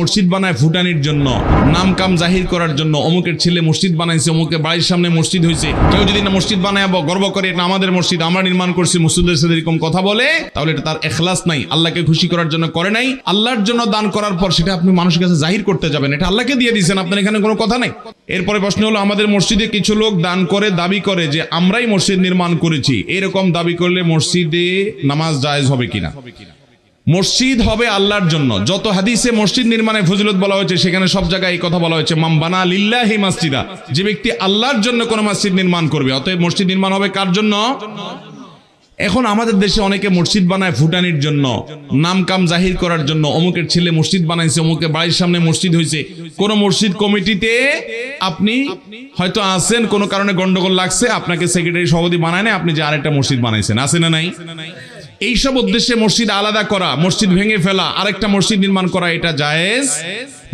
মসজিদ বানায় ফুটানির জন্য, নাম কাম জাহির করার জন্য। অমুকের ছেলে মসজিদ বানাইছে অমুকের বাড়ির সামনে মসজিদ হয়েছে কেউ যদি না মসজিদ বানায় গর্ব করে, এটা আমাদের মসজিদ, আমরা নির্মাণ করছি, মসজিদের সাথে এরকম কথা বলে, তাহলে এটা তার এখলাস নাই, আল্লাহকে খুশি করার জন্য করে নাই। আল্লাহর জন্য দান করার পর সেটা আপনি মানুষের কাছে জাহির করতে যাবেন, এটা আল্লাহকে দিয়ে দিয়েছেন, আপনার এখানে কোনো কথা নাই। এরপরে প্রশ্ন হলো, আমাদের মসজিদে কিছু লোক দান করে, দাবি করে যে আমরাই মসজিদ নির্মাণ করেছি, এরকম দাবি করলে মসজিদে নামাজ জায়েজ হবে কিনা? মসজিদ হবে আল্লাহর জন্য। যত হাদিসে মসজিদ নির্মাণে ফজিলত বলা হয়েছে, সেখানে সব জায়গায় এই কথা বলা হয়েছে মামবানা লিল্লাহি মাসজিদা যে ব্যক্তি আল্লাহর জন্য কোন মসজিদ নির্মাণ করবে। অতএব মসজিদ নির্মাণ হবে কার জন্য? এখন আমাদের দেশে অনেকে মসজিদ বানায় ফুটানির জন্য নাম কাম জাহির করার জন্য। অমুকের ছেলে মসজিদ বানাইছে, অমুকের বাড়ির সামনে মসজিদ হয়েছে কোন মসজিদ কমিটিতে আপনি হয়তো আছেন, কোনো কারণে গন্ডগোল লাগছে, আপনাকে সেক্রেটারি সভাপতি বানায় না আপনি যে আরেকটা মসজিদ বানাইছেন। আছে না নাই? এইসব উদ্দেশ্যে মসজিদ আলাদা করা, মসজিদ ভেঙে ফেলা, আরেকটা মসজিদ নির্মাণ করা, এটা জায়েজ?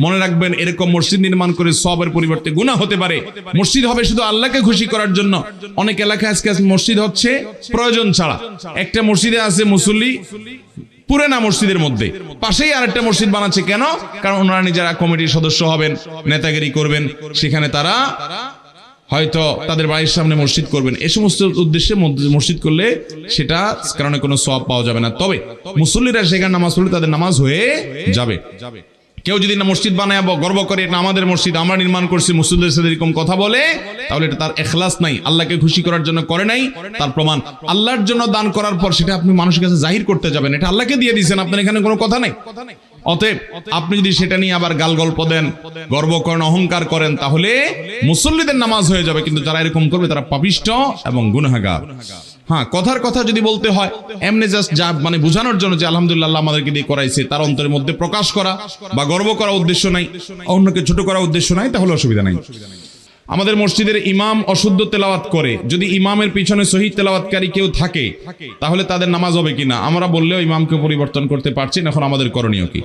মনে রাখবেন, এরকম মসজিদ নির্মাণ করে সবের পরিবর্তে গুনাহ হতে পারে। মসজিদ হবে শুধু আল্লাহকে খুশি করার জন্য। অনেক এলাকায় আজকে মসজিদ হচ্ছে প্রয়োজন ছাড়া। একটা মসজিদে আছে মুসল্লি, পুরেনা মসজিদের মধ্যে। পাশেই আরেকটা মসজিদ বানাচ্ছে কেন? কারণ ওনারা নিজেরা কমিটির সদস্য হবেন, নেতাগিরি করবেন। সেখানে তারা হয়তো তাদের বাড়ির সামনে মসজিদ করবেন। এ সমস্ত উদ্দেশ্যে মসজিদ করলে সেটা কারণে কোনো সব পাওয়া যাবে না। তবে মুসল্লিরা সেখানে নামাজ পড়লে তাদের নামাজ হয়ে যাবে। কেউ যদি না মসজিদ বানায় গর্ব করে এটা আমাদের মসজিদ, আমরা নির্মাণ করছি মসজিদের সাথে এরকম কথা বলে, তাহলে এটা তার এখলাস নাই। আল্লাহকে খুশি করার জন্য করে নাই, তার প্রমাণ। আল্লাহর জন্য দান করার পর সেটা আপনি মানুষের কাছে জাহির করতে যাবেন। এটা আল্লাহকে দিয়ে দিয়েছেন, আপনার এখানে কোনো কথা নাই? অতএব আপনি যদি সেটা নিয়ে আবার গাল গল্প দেন, গর্ব করেন, অহংকার করেন, তাহলে মুসল্লিদের নামাজ হয়ে যাবে, কিন্তু যারা এরকম করবে তারা পাপিষ্ট এবং গুনাহাগার। হ্যাঁ কথার কথা যদি বলতে হয়, এমনি জাস্ট যা মানে বোঝানোর জন্য যে আলহামদুলিল্লাহ আমাদেরকে দিয়ে করাইছে, তার অন্তরের মধ্যে প্রকাশ করা বা গর্ব করা উদ্দেশ্য নাই, অন্যকে ছোট করা উদ্দেশ্য নাই, তাহলে অসুবিধা নাই। আমাদের মসজিদের ইমাম অশুদ্ধ তেলাওয়াত করে, যদি ইমামের পিছনে শহীদ তেলাওয়াতকারী কেউ থাকে, তাহলে তাদের নামাজ হবে কিনা? আমরা বললেও ইমামকে পরিবর্তন করতে পারছি না, এখন আমাদের করণীয় কি?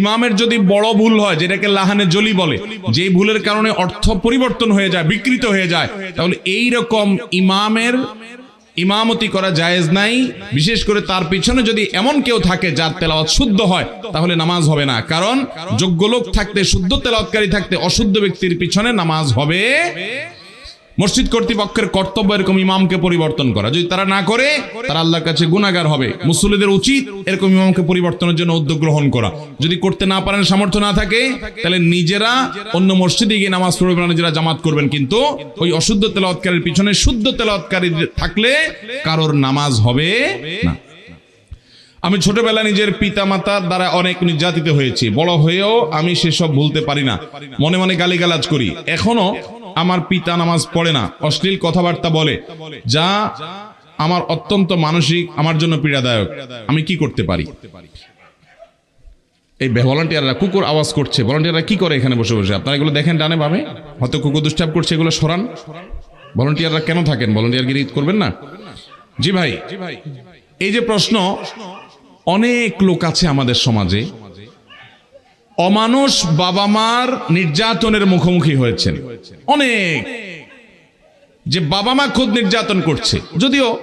ইমামের যদি বড় ভুল হয়, যেটাকে লাহানে জলি বলে, যে ভুলের কারণে অর্থ পরিবর্তন হয়ে যায়, বিকৃত হয়ে যায়, তাহলে এই রকম ইমামের ইমামতি করা জায়েজ নাই, বিশেষ করে তার পিছনে যদি এমন কেউ থাকে যার তেলাওয়াত শুদ্ধ হয়, তাহলে নামাজ হবে না। কারণ যোগ্য লোক থাকতে, শুদ্ধ তেলাওয়াতকারী থাকতে অশুদ্ধ ব্যক্তির পিছনে নামাজ হবে মসজিদ কর্তৃপক্ষের কর্তব্য এরকম ইমামকে পরিবর্তন করা। যদি তারা না করে, তারা আল্লাহর কাছে গুনাহগার হবে। মুসল্লিদের উচিত এরকম ইমামকে পরিবর্তনের জন্য উদ্যোগ গ্রহণ করা। যদি করতে না পারেন, সামর্থ্য না থাকে, তাহলে নিজেরা অন্য মসজিদে গিয়ে নামাজ পড়বেন নিজেরা জামাত করবেন। কিন্তু ওই অশুদ্ধ তেলাওয়াতকারীর পিছনে শুদ্ধ তেলাওয়াতকারী থাকলে কারোর নামাজ হবে না। আমি ছোটবেলা নিজের পিতা মাতার দ্বারা অনেক নির্যাতিত হয়েছি। বড় হয়েও আমি সেসব ভুলতে পারি না। মনে মনে গালিগালাজ করি। এখনও আমার পিতা নামাজ পড়ে না। অশ্লীল কথাবার্তা বলে। যা আমার অত্যন্ত মানসিক, আমার জন্য পীড়াদায়ক। আমি কি করতে পারি? এই ভলান্টিয়াররা কুকুর আওয়াজ করছে। ভলান্টিয়াররা কি করে এখানে বসে বসে? আপনারা এগুলো দেখেন ডানে ভাবে হয়তো কুকুর দুষ্টাপ করছে, এগুলো সরান। ভলান্টিয়াররা কেন থাকেন? ভলান্টিয়ারগিরি করবেন না? জি ভাই, এই যে প্রশ্ন, অনেক লোক আছে আমাদের সমাজে অমানুষ বাবা মার নির্যাতনের মুখোমুখি হয়েছেন। অনেক। যে বাবা মা খুদ নির্যাতন করছে। যদিও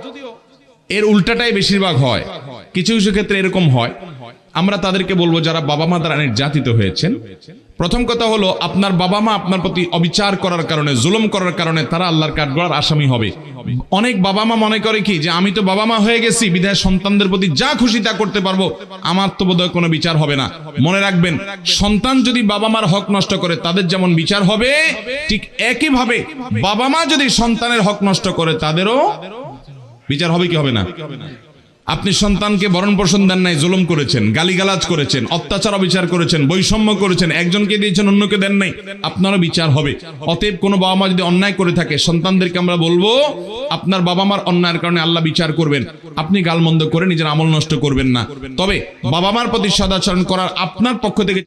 এর উল্টাটাই বেশিরভাগ হয়। কিছু কিছু ক্ষেত্রে এরকম হয়। আমরা তাদেরকে বলব যারা বাবা মা দ্বারা নির্যাতিত হয়েছেন প্রথম কথা হলো, আপনার বাবা মা আপনার প্রতি অবিচার করার কারণে, জুলুম করার কারণে তারা আল্লাহর কাঠগড়ার আসামি হবে। অনেক বাবা মা মনে করে কি, যে আমি তো বাবা মা হয়ে গেছি, বিধায় সন্তানদের প্রতি যা খুশি তা করতে পারব, আমার তো বোধহয় কোনো বিচার হবে না। মনে রাখবেন, সন্তান যদি বাবা মার হক নষ্ট করে, তাদের যেমন বিচার হবে, ঠিক একইভাবে বাবা মা যদি সন্তানের হক নষ্ট করে, তাদেরও বিচার হবে কি হবে না? আপনি সন্তানকে বরণ পোষণ দেন নাই, জুলুম করেছেন, গালিগালাজ করেছেন, অত্যাচার, অবিচার করেছেন, বৈষম্য করেছেন, একজনকে দিয়েছেন, অন্যকে দেন নাই, আপনারও বিচার হবে। অতএব কোনো বাবা মা যদি অন্যায় করে থাকে, সন্তানদেরকে আমরা বলব, আপনার বাবা মার অন্যায়ের কারণে আল্লাহ বিচার করবেন। আপনি গালমন্দ করে নিজের আমল নষ্ট করবেন না। তবে বাবা মার প্রতি সদাচরণ করার আপনার পক্ষ থেকে